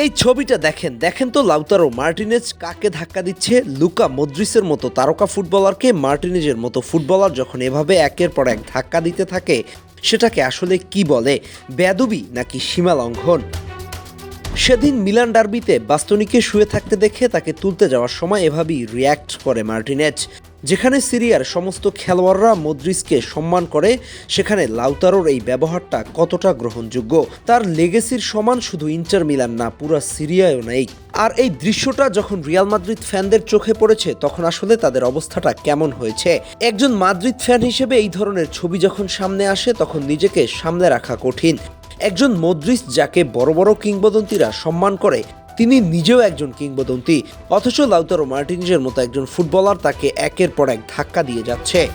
এই ছবিটা দেখেন দেখেন তো লাউতারো মার্টিনেজ কাকে ধাক্কা দিচ্ছে? লুকা মদ্রিসের মতো তারকা ফুটবলারকে মার্টিনেজের মতো ফুটবলার যখন এভাবে একের পর এক ধাক্কা দিতে থাকে, সেটাকে আসলে কি বলে? বেদবি নাকি সীমা লঙ্ঘন? সেদিন মিলান ডার্বিতে বাস্তনিকে শুয়ে থাকতে দেখে তাকে তুলতে যাওয়ার সময় এভাবেই রিয়্যাক্ট করে মার্টিনেজ। যেখানে সিরিয়ার সমস্ত খেলোয়াড়রা মদ্রিসকে সম্মান করে, সেখানে লাউতারোর এই ব্যবহারটা কতটা গ্রহণযোগ্য? তার লেগেসির সমান শুধু ইন্টার মিলান না, পুরো সিরিয়ায়ও নেই। আর এই দৃশ্যটা যখন রিয়াল মাদ্রিদ ফ্যানদের চোখে পড়েছে, তখন আসলে তাদের অবস্থাটা কেমন হয়েছে? একজন মাদ্রিদ ফ্যান হিসেবে এই ধরনের ছবি যখন সামনে আসে, তখন নিজেকে সামনে রাখা কঠিন। একজন মদ্রিস যাকে বড় বড় কিংবদন্তিরা সম্মান করে তিনি নিজেও একজন কিংবদন্তি। অথচ লাউতারো মার্টিনজের মতো একজন ফুটবলার তাকে একের পর এক ধাক্কা দিয়ে যাচ্ছে।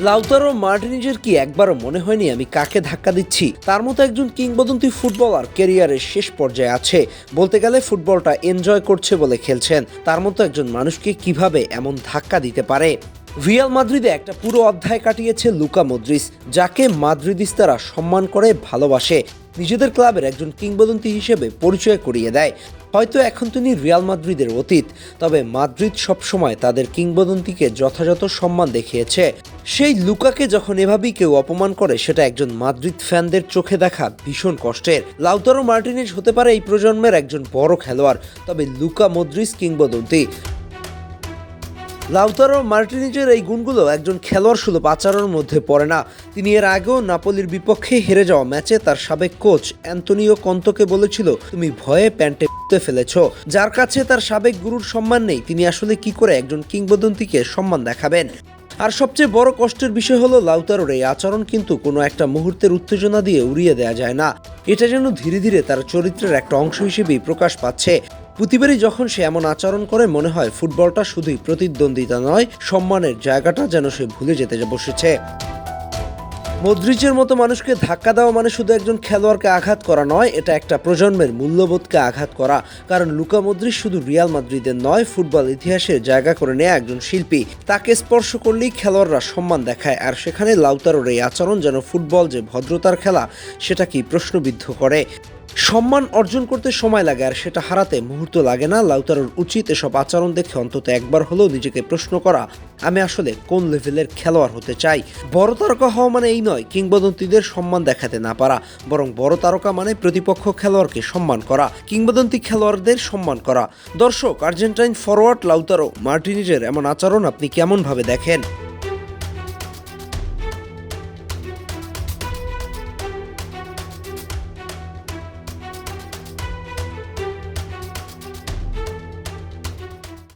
লাউতারো মার্টিনিজের কি একবারও মনে হয়নি আমি কাকে ধাক্কা দিচ্ছি? তার মতো একজন কিংবদন্তি ফুটবলার কেরিয়ারের শেষ পর্যায়ে আছে। বলতে গেলে ফুটবলটা এনজয় করছে বলে খেলছেন। তার মতো একজন মানুষকে কীভাবে এমন ধাক্কা দিতে পারে? রিয়াল মাদ্রিদে একটা পুরো অধ্যায় কাটিয়েছে লুকা মদ্রিস যাকে মাদ্রিদিস্তারা সম্মান করে ভালোবাসে। নিজেদের ক্লাবের একজন কিংবদন্তি হিসেবে পরিচয় করিয়ে দেয়। হয়তো এখন তিনি রিয়াল মাদ্রিদের অতীত, তবে মাদ্রিদ সবসময় তাদের কিংবদন্তিকে যথাযথ সম্মান দেখিয়েছে। সেই লুকাকে যখন এভাবেই কেউ অপমান করে, সেটা একজন মাদ্রিদ ফ্যানদের চোখে দেখা ভীষণ কষ্টের। লাউতারো মার্টিনেজ হতে পারে এই প্রজন্মের একজন বড় খেলোয়াড়, তবে লুকা মদ্রিস কিংবদন্তি। লাউতারো মার্টিনিজের এই গুণগুলো একজন খেলোয়াড় সুলভ আচরণের মধ্যে পড়ে না। তিনি এর আগেও নাপোলির বিপক্ষে হেরে যাওয়া ম্যাচে তার সাবেক কোচ অ্যান্তনিও কন্তকে বলেছিল, তুমি ভয়ে প্যান্টে ফেলেছ। যার কাছে তার সাবেক গুরুর সম্মান নেই, তিনি আসলে কি করে একজন কিংবদন্তিকে সম্মান দেখাবেন? আর সবচেয়ে বড় কষ্টের বিষয় হলো লাউতারোর এই আচরণ কিন্তু কোনো একটা মুহূর্তের উত্তেজনা দিয়ে উড়িয়ে দেওয়া যায় না। এটা যেন ধীরে ধীরে তার চরিত্রের একটা অংশ হিসেবেই প্রকাশ পাচ্ছে। প্রতিবারই যখন সে এমন আচরণ করে, মনে হয় ফুটবলটা শুধুই প্রতিদ্বন্দ্বিতা নয়, সম্মানের জায়গাটা যেন সে ভুলে যেতে বসেছে। মদ্রিচের মতো মানুষকে ধাক্কা দেওয়া মানে শুধু একজন খেলোয়াড়কে আঘাত করা নয়, এটা একটা প্রজন্মের মূল্যবোধকে আঘাত করা। কারণ লুকা মদ্রিচ শুধু রিয়াল মাদ্রিদের নয়, ফুটবল ইতিহাসে জায়গা করে নেয়া একজন শিল্পী। তাকে স্পর্শ করলেই খেলোয়াড়রা সম্মান দেখায়, আর সেখানে লাউতারোর এই আচরণ যেন ফুটবল যে ভদ্রতার খেলা সেটাকেই প্রশ্নবিদ্ধ করে? সম্মান অর্জন করতে সময় লাগে আর সেটা হারাতে মুহূর্ত লাগে না। লাউতারোর উচিত এসব আচরণ দেখে অন্তত একবার হলেও নিজেকে প্রশ্ন করা। আমি আসলে কোন লেভেলের খেলোয়াড় হতে চাই? বড় তারকা হওয়া মানে এই নয়, কিংবদন্তিদের সম্মান দেখাতে না পারা, বরং বড় তারকা মানে প্রতিপক্ষ খেলোয়াড়কে সম্মান করা, কিংবদন্তি খেলোয়াড়দের সম্মান করা। দর্শক, আর্জেন্টাইন ফরওয়ার্ড লাউতারো মার্টিনিজের এমন আচরণ আপনি কেমনভাবে দেখেন?